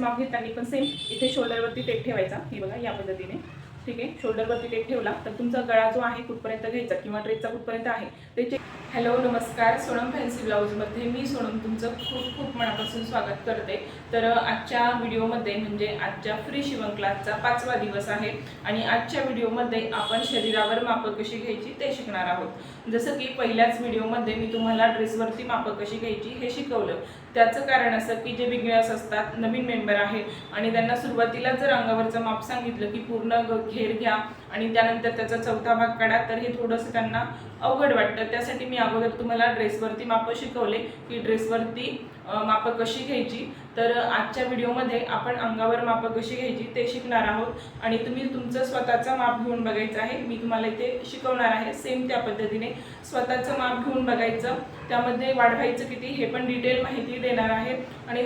गळ्याचं माप घेताना पण सेम इथे शोल्डरवरती टेप ठेवायचा. हे बघा या पद्धतीने. ठीक आहे? शोल्डरवरती टेप ठेवला तर तुमचा गळा जो आहे कुठपर्यंत घ्यायचा किंवा ड्रेसचा कुठपर्यंत आहे त्याचे हॅलो नमस्कार. सोनम फॅन्सी ब्लाऊजमध्ये मी सोनम तुमचं खूप खूप मनापासून स्वागत करते. तर आजच्या व्हिडिओमध्ये म्हणजे आजच्या फ्री शिवण क्लासचा पाचवा दिवस आहे आणि आजच्या व्हिडिओमध्ये आपण शरीरावर मापं कशी घ्यायची ते शिकणार आहोत. जसं की पहिल्याच व्हिडिओमध्ये मी तुम्हाला ड्रेसवरती मापं कशी घ्यायची हे शिकवलं. त्याचं कारण असं की जे बिगिनर्स असतात नवीन मेंबर आहे आणि त्यांना सुरुवातीला जर अंगावरचं माप सांगितलं की पूर्ण ग- घेर घ्या आणि त्यानंतर त्याचा चौथा भाग काढा तर हे थोडंसं त्यांना अवघड वाटतं. त्यासाठी मी अगोदर तुम्हाला ड्रेसवरती मापं शिकवले की ड्रेसवरती मापं कशी घ्यायची. तर आजच्या व्हिडिओमध्ये आपण अंगावर मापं कशी घ्यायची ते शिकणार आहोत. आणि तुम्ही तुमचं स्वतःचं माप घेऊन बघायचं आहे. मी तुम्हाला इथे शिकवणार आहे सेम त्या पद्धतीने. स्वतःचं माप घेऊन बघायचं. त्यामध्ये वाढवायचं किती हे पण डिटेल माहिती देणार आहे. आणि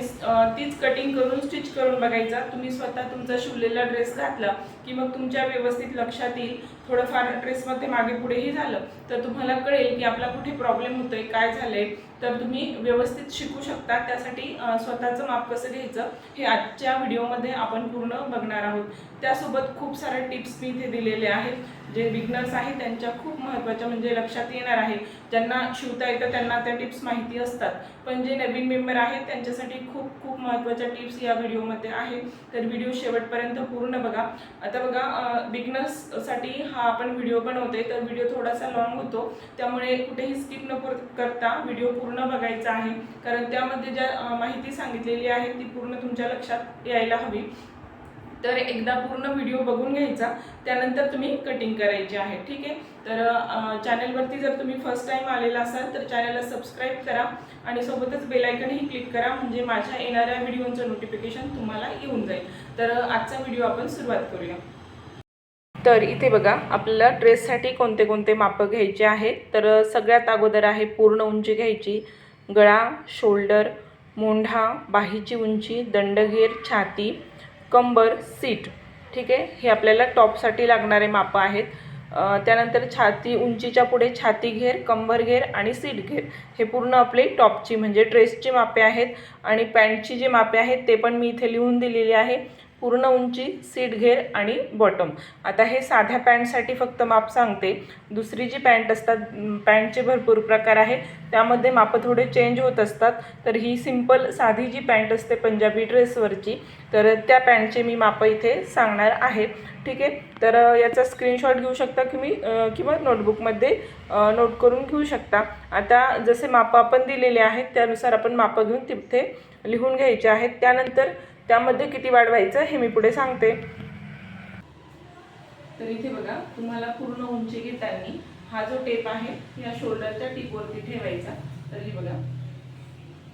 तीच कटिंग करून स्टिच करून बघायचा. तुम्ही स्वतः तुमचा शिवलेला ड्रेस घातला की मग तुमच्या व्यवस्थित लक्षात येईल. थोडंफार ड्रेसमध्ये मागे पुढेही झालं तर तुम्हाला कळेल की आपला कुठे प्रॉब्लेम होतोय काय झालंय. तर तुम्ही व्यवस्थित शिकू शकता. त्यासाठी स्वतःचं माप कसं घ्यायचं हे आजच्या व्हिडिओमध्ये आपण पूर्ण बघणार आहोत. त्यासोबत खूप साऱ्या टिप्स मी इथे दिलेले आहेत. जे बिगनर्स आहेत त्यांच्या खूप महत्त्वाच्या म्हणजे लक्षात येणार आहे. ज्यांना शिवता येतं त्यांना त्या टिप्स माहिती असतात. पण जे नवीन मेंबर आहेत त्यांच्यासाठी खूप खूप महत्त्वाच्या टिप्स या व्हिडिओमध्ये आहेत. तर व्हिडिओ शेवटपर्यंत पूर्ण बघा. आता बघा बिगनर्ससाठी हा आपण व्हिडिओ बनवतोय. तर व्हिडिओ थोडासा लॉंग होतो. त्यामुळे कुठेही स्किप न कर- करता व्हिडिओ पूर्ण बघायचा आहे. कारण त्यामध्ये ज्या माहिती सांगितलेली आहे ती पूर्ण तुमच्या लक्षात यायला हवी. तर एकदा पूर्ण व्हिडिओ बघून घ्यायचा. त्यानंतर तुम्ही कटिंग करायची आहे. ठीक आहे? तर चॅनलवरती जर तुम्ही फर्स्ट टाईम आलेला असाल तर चॅनलला सबस्क्राईब करा आणि सोबतच बेलायकनही क्लिक करा. म्हणजे माझ्या येणाऱ्या व्हिडिओचं नोटिफिकेशन तुम्हाला येऊन जाईल. तर आजचा व्हिडिओ आपण सुरुवात करूया. तर इथे बघा आपल्याला ड्रेससाठी कोणते कोणते मापं घ्यायचे आहेत. तर सगळ्यात अगोदर आहे पूर्ण उंची घ्यायची. गळा शोल्डर मोंढा बाहीची उंची दंडघेर छाती. कंबर सीट ठीक आहे? हे आपल्याला टॉपसाठी लागणारे मापं आहेत. त्यानंतर छाती उंचीच्या पुढे छाती घेर कंबर घेर आणि सीट घेर. हे पूर्ण आपले टॉपची म्हणजे ड्रेसची मापे आहेत. आणि पॅन्टची जी मापे आहेत ते पण मी इथे लिहून दिलेली आहे. पूर्ण उंची सीट घेर आणि बॉटम आता हे साध्या पॅन्टसाठी फक्त माप सांगते. दुसरी जी पॅन्ट असतात पॅन्टचे भरपूर प्रकार आहे. त्यामध्ये मापं थोडे चेंज होत असतात. तर ही सिंपल साधी जी पॅन्ट असते पंजाबी ड्रेसवरची तर त्या पॅन्टचे मी मापं इथे सांगणार आहे. ठीक आहे? तर याचा स्क्रीनशॉट घेऊ शकता की मी किंवा नोटबुकमध्ये नोट करून घेऊ शकता. आता जसे मापं आपण दिलेले आहेत त्यानुसार आपण मापं घेऊन तिथे लिहून घ्यायचे आहेत. त्यानंतर त्यामध्ये किती वाढवायचं हे मी पुढे सांगते. तर इथे बघा तुम्हाला पूर्ण उंची घेताना हा जो टेप आहे या शोल्डरच्या टीपवरती ठेवायचा. तर हे बघा.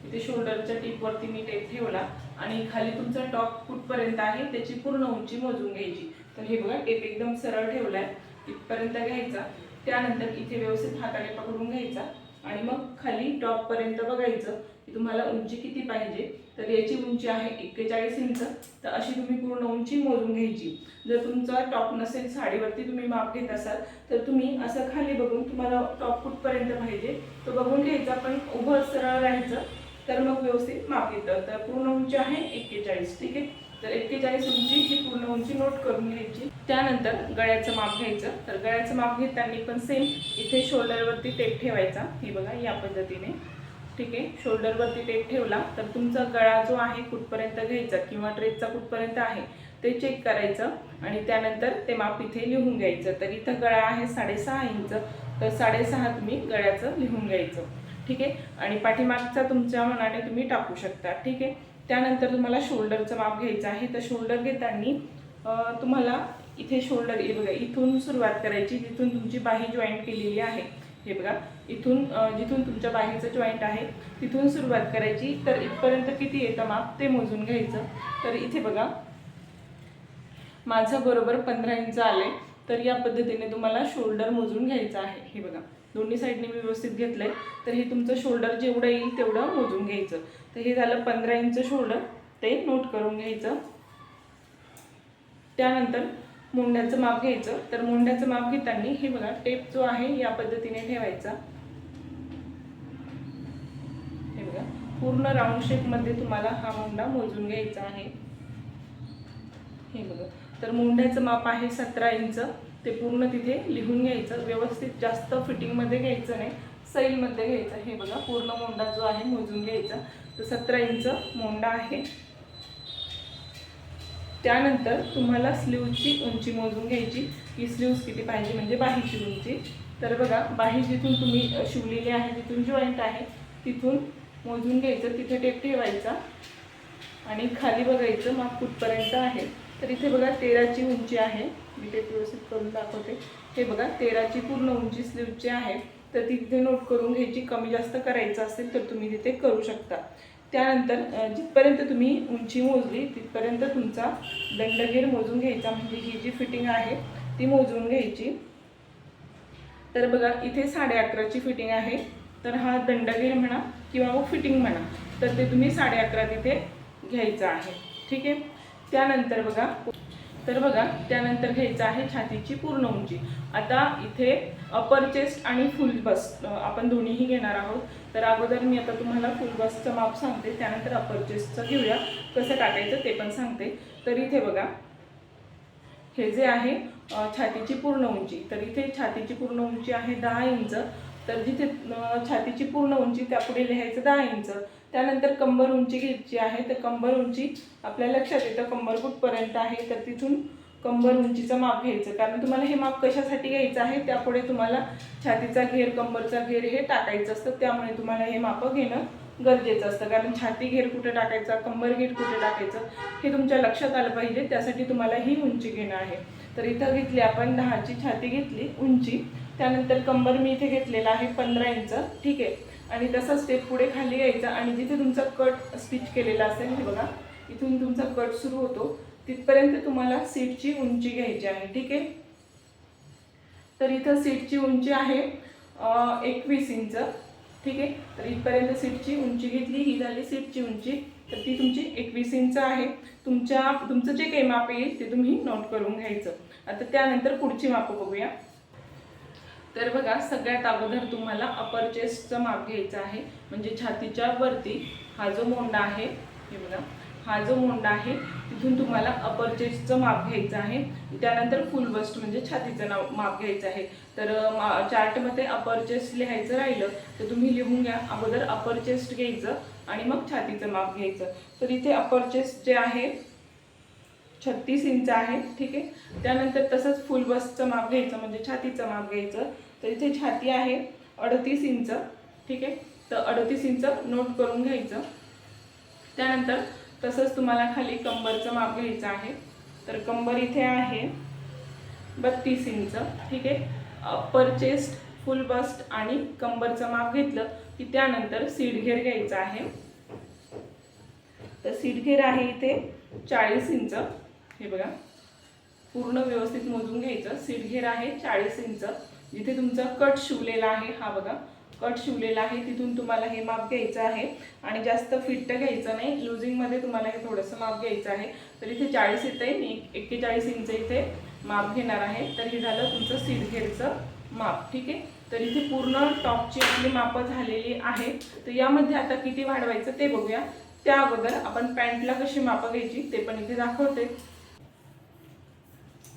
इथे शोल्डरच्या टीपवरती मी टेप ठेवला. आणि खाली तुमचा टॉप कुठपर्यंत आहे त्याची पूर्ण उंची मोजून घ्यायची. तर हे बघा टेप एकदम सरळ ठेवलाय. इथपर्यंत घ्यायचा. त्यानंतर इथे व्यवस्थित हाताने पकडून घ्यायचा. आणि मग खाली टॉपपर्यंत बघायचं. तुम्हाला उंची किती पाहिजे तर याची उंची आहे एक्केचाळीस इंच. तर अशी तुम्ही पूर्ण उंची मोजून घ्यायची. जर तुमचा टॉप नसेल साडीवरती तुम्ही माप घेत असाल तर तुम्ही असं खाली बघून तुम्हाला टॉप कुठपर्यंत पाहिजे तो बघून घ्यायचा. पण उभं सरळ राहायचं तर मग व्यवस्थित माप येतं तर पूर्ण उंची आहे एक्केचाळीस ठीक आहे? तर एक्केचाळीस उंची ही पूर्ण उंची नोट करून घ्यायची. त्यानंतर गळ्याचं माप घ्यायचं. तर गळ्याचं माप घेताना पण सेम इथे शोल्डरवरती टेप ठेवायचा. हे बघा या पद्धतीने. ठीक आहे शोल्डरवरती टेप ठेवला तर तुमचा गळा जो आहे कुठपर्यंत घ्यायचा किंवा ड्रेसचा कुठपर्यंत आहे ते चेक करायचं आणि त्यानंतर ते माप इथे लिहून घ्यायचं. तर इथं गळा आहे साडेसहा इंच तर साडेसहा तुम्ही गळ्याचं लिहून घ्यायचं. ठीक आहे आणि पाठीमागचा तुमच्या मनाने तुम्ही टाकू शकता. ठीक आहे त्यानंतर तुम्हाला शोल्डरचं माप घ्यायचं आहे. तर शोल्डर घेताना तुम्हाला इथे शोल्डर हे बघा इथून सुरुवात करायची जिथून तुमची बाही जॉईंट केलेली आहे. हे बघा इथून जिथून तुमच्या बाहेरचं जॉईंट आहे तिथून सुरुवात करायची. तर इथपर्यंत किती येतं माप? ते मोजून घ्यायचं. तर इथे बघा. माझं बरोबर पंधरा इंच आले तर या पद्धतीने तुम्हाला शोल्डर मोजून घ्यायचं आहे. हे बघा. दोन्ही साईडने मी व्यवस्थित घेतलंय. तर हे तुमचं शोल्डर जेवढं येईल तेवढं मोजून घ्यायचं. तर हे झालं पंधरा इंच शोल्डर ते नोट करून घ्यायचं. त्यानंतर मुंड्याचं माप घ्यायचं. तर मुंड्याचं माप घेताना हे बघा टेप जो आहे या पद्धतीने ठेवायचा हे बघा पूर्ण राऊंड शेपमध्ये तुम्हाला हा मुंडा मोजून घ्यायचा आहे. हे बघा. तर मुंड्याचं माप आहे सतरा इंच. ते पूर्ण तिथे लिहून घ्यायचं. व्यवस्थित जास्त फिटिंगमध्ये घ्यायचं नाही. सैलमध्ये घ्यायचं. हे बघा पूर्ण मोंडा जो आहे मोजून घ्यायचा. तर सतरा इंच मोंडा आहे. त्यानंतर तुम्हाला स्लीवची उंची मोजून घ्यायची. की स्लीव्स किती पाहिजे? म्हणजे बाहीची उंची. तर बघा बाही जिथून तुम्ही शिवलेली आहे जिथून जॉईंट आहे तिथून मोजून घ्यायचं तिथे टेप ठेवायचा. आणि खाली बघायचं माप कुठपर्यंत आहे. तर इथे बघा तेराची उंची आहे. मी टेप व्यवस्थित करून दाखवते. हे बघा तेराची पूर्ण उंची स्लीवची आहे. तर तिथे नोट करून घ्यायची कमी जास्त करायचं असेल तर तुम्ही तिथे करू शकता. त्यानंतर जिथपर्यंत तुम्ही उंची मोजली तिथपर्यंत तुमचा दंडगेर मोजून घ्यायचा. म्हणजे ही जी फिटिंग आहे ती मोजून घ्यायची. तर बघा इथे साडे अकराची फिटिंग आहे. तर हा दंडगीर म्हणा किंवा मग फिटिंग म्हणा तर ते तुम्ही साडे अकरा तिथे घ्यायचं आहे. ठीक आहे? त्यानंतर बघा तर बघा त्यानंतर घ्यायचं आहे छातीची पूर्ण उंची. आता इथे अपर चेस्ट आणि फुल बस आपण दोन्हीही घेणार आहोत. तर अगोदर मी आता तुम्हाला फुल बसचं माप सांगते त्यानंतर अपर चेस्टचं घेऊया. कसं टाकायचं ते पण सांगते. तर इथे बघा हे जे आहे छातीची पूर्ण उंची तर इथे छातीची पूर्ण उंची आहे दहा इंच. तर जिथे छातीची पूर्ण उंची त्यापुढे लिहायचं दहा इंच. त्यानंतर कंबर उंची घ्यायची आहे तर कंबर उंची आपल्या लक्षात येतं. कंबर कुठपर्यंत आहे तर तिथून कंबर उंचीचं माप घ्यायचं. कारण तुम्हाला हे माप कशासाठी घ्यायचं आहे त्यापुढे तुम्हाला छातीचा घेर कंबरचा घेर हे टाकायचं असतं. त्यामुळे तुम्हाला हे मापं घेणं गरजेचं असतं. कारण छाती घेर कुठे टाकायचा कंबर घेर कुठे टाकायचं हे तुमच्या लक्षात आलं पाहिजे. त्यासाठी तुम्हाला ही उंची घेणं आहे. तर इथं घेतली आपण दहाची छाती घेतली उंची. त्यानंतर कंबर मी इथे घेतलेला आहे पंधरा इंच ठीक आहे? आणि तसा स्टेप पुढे खाली यायचा आणि जिथे तुमचा कट स्टिच केलेला असेल हे बघा इथून तुमचा कट सुरू होतो. तिथपर्यंत तुम्हाला सीटची उंची घ्यायची आहे ठीक आहे? तर इथं सीटची उंची आहे एकवीस इंच ठीक आहे? तर इथपर्यंत सीटची उंची घेतली ही झाली सीटची उंची. तर ती तुमची एकवीस इंच आहे. तुमच्या तुमचं जे काही माप येईल ते तुम्ही नोट करून घ्यायचं. आता त्यानंतर पुढची मापं बघूया. तर बघा सगळ्यात अगोदर तुम्हाला अपर चेस्टचं माप घ्यायचं आहे. म्हणजे छातीच्या वरती हा जो मोंडा आहे हे बघा हा जो मोंडा आहे तिथून तुम्हाला अपर चेस्टचं माप घ्यायचं आहे. त्यानंतर फुल बस्ट म्हणजे छातीचं नाव माप घ्यायचं आहे. तर मा चार्टमध्ये अपर चेस्ट लिहायचं राहिलं तर तुम्ही लिहून घ्या. अगोदर अपर चेस्ट घ्यायचं आणि मग छातीचं माप घ्यायचं. तर इथे अपर चेस्ट जे आहे छत्तीस इंच आहे ठीक आहे? त्यानंतर तसंच फुल बसचं माप घ्यायचं म्हणजे छातीचं माप घ्यायचं. तर इथे छाती आहे अडतीस इंच ठीक आहे? तर अडतीस इंच नोट करून घ्यायचं. त्यानंतर तसंच तुम्हाला खाली कंबरचं माप घ्यायचं आहे. तर कंबर इथे आहे बत्तीस इंच ठीक आहे? अप्पर चेस्ट फुल बस्ट आणि कंबरचं माप घेतलं की त्यानंतर सीट घेर घ्यायचा आहे. तर सीडघेर आहे इथे चाळीस इंच. हे बघा. पूर्ण व्यवस्थित मोजून घ्यायचं. सीट घेर आहे चाळीस इंच. जिथे तुमचा कट शिवलेला आहे हा बघा. कट शिवलेला आहे तिथून तुम्हाला हे माप घ्यायचं आहे. आणि जास्त फिट्ट घ्यायचं नाही. लुझिंगमध्ये तुम्हाला हे थोडंसं माप घ्यायचं आहे. तर इथे चाळीस येतं आहे मी एक्केचाळीस इंच इथे माप घेणार आहे. तर हे झालं तुमचं सीट घेरचं माप. ठीक आहे? तर इथे पूर्ण टॉपची आपली मापं झालेली आहे. तर यामध्ये आता किती वाढवायचं ते बघूया. त्या अगोदर आपण पॅन्टला कशी मापं घ्यायची ते पण इथे दाखवते.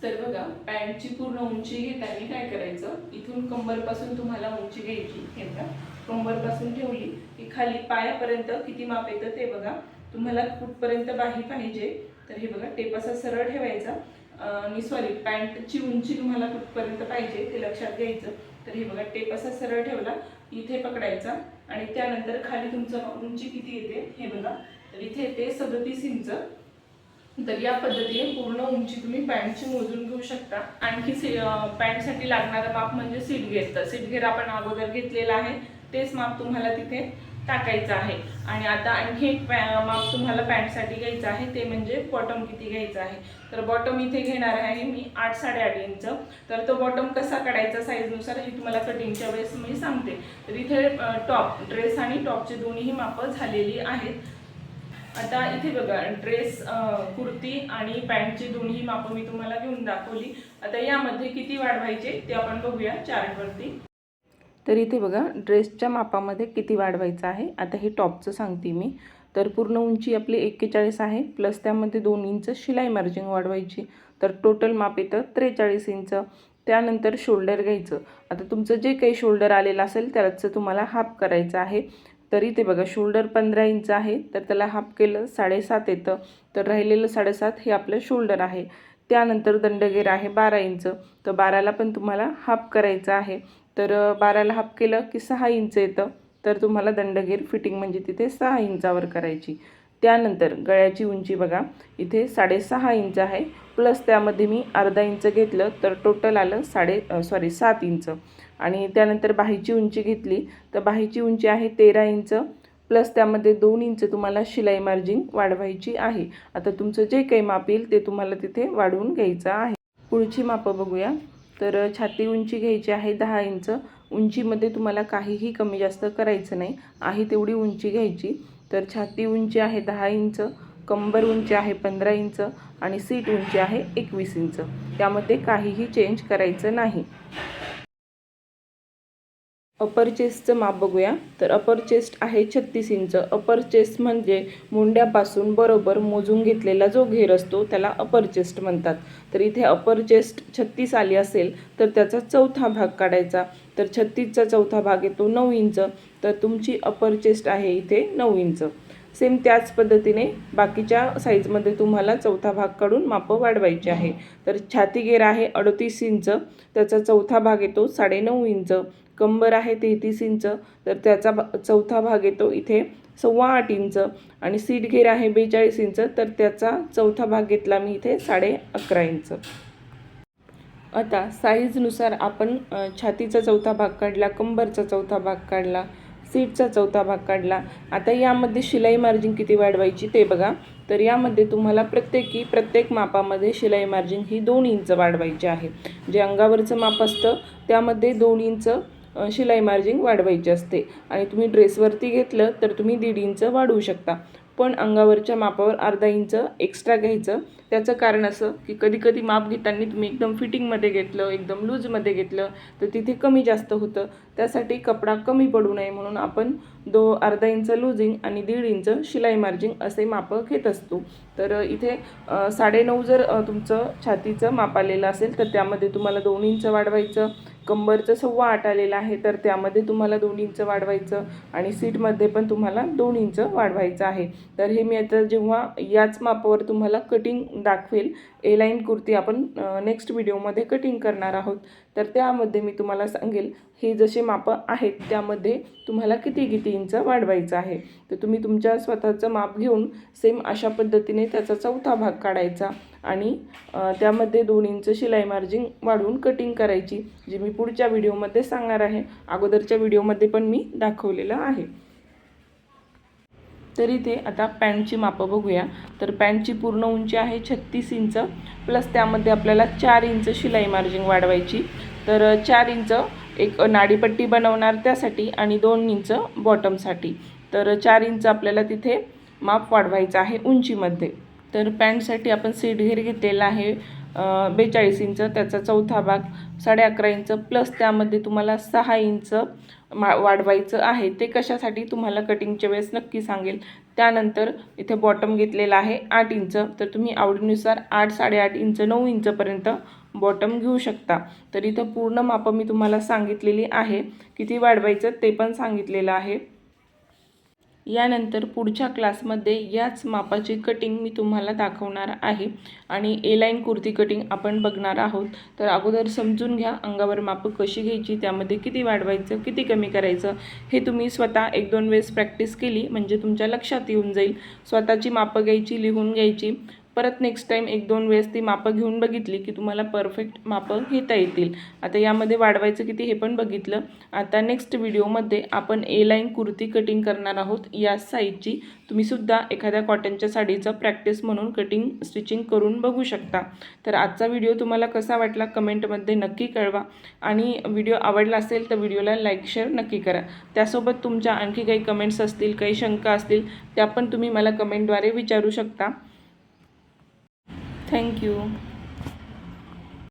तर बघा पॅन्टची पूर्ण उंची घेताना काय करायचं? इथून कंबरपासून तुम्हाला उंची घ्यायची. हे बघा कंबरपासून ठेवली की खाली पायापर्यंत किती माप येतं ते बघा. तुम्हाला कुठपर्यंत बाही पाहिजे? तर हे बघा टेप असा सरळ ठेवायचा. आणि सॉरी पॅन्टची उंची तुम्हाला कुठपर्यंत पाहिजे ते लक्षात घ्यायचं. तर हे बघा टेप असा सरळ ठेवला इथे पकडायचा. आणि त्यानंतर खाली तुमचं उंची किती येते? हे बघा. तर इथे येते सदतीस इंच. तर या पद्धतीने पूर्ण उंची तुम्ही पॅन्टची मोजून घेऊ शकता. आणखी सी पॅन्टसाठी लागणारं माप म्हणजे सीट घेर. तर आपण अगोदर घेतलेलं आहे. तेच माप तुम्हाला तिथे टाकायचं आहे. आणि आता आणखी एक पॅ माप तुम्हाला पॅन्टसाठी घ्यायचं आहे. ते म्हणजे बॉटम किती घ्यायचं आहे. तर बॉटम इथे घेणार आहे मी आठ साडेआठ इंच. तर तो बॉटम कसा काढायचा साईजनुसार हे तुम्हाला कटिंगच्या वेळेस मी सांगते. तर इथे टॉप ड्रेस आणि टॉपचे दोन्हीही मापं झालेली आहेत. आता इथे बघा ड्रेस कुर्ती आणि पॅन्टची दोन्ही मापं मी तुम्हाला घेऊन दाखवली. आता यामध्ये किती वाढवायचे ते आपण बघूया चार्टवरती तर इथे बघा ड्रेसच्या मापामध्ये किती वाढवायचं आहे. आता हे टॉपचं सांगते मी. तर पूर्ण उंची आपली एक्केचाळीस आहे प्लस त्यामध्ये दोन इंच शिलाई मार्जिंग वाढवायची तर टोटल माप येतं त्रेचाळीस इंच त्यानंतर शोल्डर घ्यायचं. आता तुमचं जे काही शोल्डर आलेलं असेल त्याचं तुम्हाला हाफ करायचं आहे. तरी ते बघा शोल्डर पंधरा इंच आहे तर त्याला हाफ केलं साडेसात येतं. तर राहिलेलं साडेसात हे आपलं शोल्डर आहे. त्यानंतर दंडगेर आहे बारा इंच तर बाराला पण तुम्हाला हाफ करायचं आहे. तर बाराला हाफ केलं की सहा इंच येतं. तर तुम्हाला दंडगेर फिटिंग म्हणजे तिथे सहा इंचावर करायची. त्यानंतर गळ्याची उंची बघा इथे साडेसहा इंच आहे. प्लस त्यामध्ये मी अर्धा इंच घेतलं तर टोटल आलं साडे सॉरी सात इंच आणि त्यानंतर बाहीची उंची घेतली. तर बाहीची उंची आहे तेरा इंच. प्लस त्यामध्ये दोन इंच तुम्हाला शिलाई मार्जिन वाढवायची आहे. आता तुमचं जे काही माप येईल ते तुम्हाला तिथे वाढवून घ्यायचं आहे. पुढची मापं बघूया. तर छाती उंची घ्यायची आहे दहा इंच. उंचीमध्ये तुम्हाला काहीही कमी जास्त करायचं नाही. आहे तेवढी उंची घ्यायची. तर छाती उंची आहे दहा इंच. कंबर उंची आहे पंधरा इंच. आणि सीट उंची आहे एकवीस इंच. त्यामध्ये काहीही चेंज करायचं नाही. अपर चेस्टचं माप बघूया. तर अपर चेस्ट आहे छत्तीस इंच. अपर चेस्ट म्हणजे मुंड्यापासून बरोबर मोजून घेतलेला जो घेर असतो त्याला अपर चेस्ट म्हणतात. तर इथे अपर चेस्ट छत्तीस आली असेल तर त्याचा चौथा भाग काढायचा. तर छत्तीसचा चौथा भाग येतो नऊ इंच. तर तुमची अपर चेस्ट आहे इथे नऊ इंच. सेम त्याच पद्धतीने बाकीच्या साईजमध्ये तुम्हाला चौथा भाग काढून मापं वाढवायची आहे. तर छाती घेर आहे अडतीस इंच त्याचा चौथा भाग येतो साडेनऊ इंच. कंबर आहे तेहतीस इंच तर त्याचा भा चौथा भाग येतो इथे सव्वा आठ इंच. आणि सीट घेर आहे बेचाळीस इंच तर त्याचा चौथा भाग घेतला मी इथे साडे अकरा इंच. आता साईजनुसार आपण छातीचा चौथा भाग काढला कंबरचा चौथा भाग काढला. सीटचा चौथा भाग काढला. आता यामध्ये शिलाई मार्जिन किती वाढवायची ते बघा. तर यामध्ये तुम्हाला प्रत्येकी प्रत्येक मापामध्ये शिलाई मार्जिन ही दोन इंच वाढवायची आहे. जे अंगावरचं माप असतं त्यामध्ये दोन इंच शिलाई मार्जिन वाढवायची असते. आणि तुम्ही ड्रेसवरती घेतलं तर तुम्ही दीड इंच वाढवू शकता. पण अंगावरच्या मापावर अर्धा इंच एक्स्ट्रा घ्यायचं. त्याचं कारण असं की कधी कधी माप घेताना तुम्ही एकदम फिटिंगमध्ये घेतलं एकदम लूजमध्ये घेतलं तर तिथे कमी जास्त होतं. त्यासाठी कपडा कमी पडू नये म्हणून आपण दो अर्धा इंच लूजिंग आणि दीड इंच शिलाई मार्जिंग असे मापं घेत असतो. तर इथे साडे साडेनऊ जर तुमचं छातीचं माप आलेलं असेल तर त्यामध्ये तुम्हाला दोन इंच वाढवायचं. कंबरचं सव्वा वाट आलेलं आहे तर त्यामध्ये तुम्हाला दोन इंच वाढवायचं आणि सीटमध्ये पण तुम्हाला दोन इंच वाढवायचं आहे. तर हे मी आता जेव्हा याच मापावर तुम्हाला कटिंग दाखवेल ए लाईन कुर्ती आपण नेक्स्ट व्हिडिओमध्ये कटिंग करणार आहोत. तर त्यामध्ये मी तुम्हाला सांगेल हे जसे मापं आहेत त्यामध्ये तुम्हाला किती किती इंच वाढवायचं आहे. तर तुम्ही तुमच्या स्वतःचं माप घेऊन सेम अशा पद्धतीने त्याचा चौथा भाग काढायचा आणि त्यामध्ये दोन इंच शिलाई मार्जिन वाढवून कटिंग करायची जी मी पुढच्या व्हिडिओमध्ये सांगणार आहे. अगोदरच्या व्हिडिओमध्ये पण मी दाखवलेलं आहे. तर इथे आता पॅन्टची मापं बघूया. तर पॅन्टची पूर्ण उंची आहे छत्तीस इंच प्लस त्यामध्ये आपल्याला चार इंच शिलाई मार्जिन वाढवायची. तर चार इंच एक नाडीपट्टी बनवणार त्यासाठी आणि दोन इंच बॉटमसाठी. तर चार इंच आपल्याला तिथे माप वाढवायचं आहे उंचीमध्ये. तर पॅन्टसाठी आपण सीट घेर घेतलेला आहे बेचाळीस इंच त्याचा चौथा भाग साडे अकरा इंच प्लस त्यामध्ये तुम्हाला सहा इंच मा वाढवायचं आहे. ते कशासाठी तुम्हाला कटिंगच्या वेळेस नक्की सांगेल. त्यानंतर इथे बॉटम घेतलेला आहे आठ इंच. तर तुम्ही आवडीनुसार आठ साडेआठ इंच नऊ इंचपर्यंत बॉटम घेऊ शकता. तर इथं पूर्ण मापं मी तुम्हाला सांगितलेली आहे. किती वाढवायचं ते पण सांगितलेलं आहे. यानंतर पुढच्या क्लासमध्ये याच मापाची कटिंग मी तुम्हाला दाखवणार आहे. आणि ए लाईन कुर्ती कटिंग आपण बघणार आहोत. तर अगोदर समजून घ्या अंगावर मापं कशी घ्यायची त्यामध्ये किती वाढवायचं किती कमी करायचं हे तुम्ही स्वतः एक दोन वेळेस प्रॅक्टिस केली म्हणजे तुमच्या लक्षात येऊन जाईल. स्वतःची मापं घ्यायची लिहून घ्यायची. परत नेक्स्ट टाईम एक दोन वेळेस ती मापं घेऊन बघितली की तुम्हाला परफेक्ट मापं घेता येतील. आता यामध्ये वाढवायचं किती हे पण बघितलं. आता नेक्स्ट व्हिडिओमध्ये आपण ए लाईन कुर्ती कटिंग करणार आहोत. या साईजची तुम्हीसुद्धा एखाद्या कॉटनच्या साडीचं प्रॅक्टिस म्हणून कटिंग स्टिचिंग करून बघू शकता. तर आजचा व्हिडिओ तुम्हाला कसा वाटला कमेंटमध्ये नक्की कळवा. आणि व्हिडिओ आवडला असेल तर व्हिडिओला लाईक शेअर नक्की करा. त्यासोबत तुमच्या आणखी काही कमेंट्स असतील काही शंका असतील त्या पण तुम्ही मला कमेंटद्वारे विचारू शकता. Thank you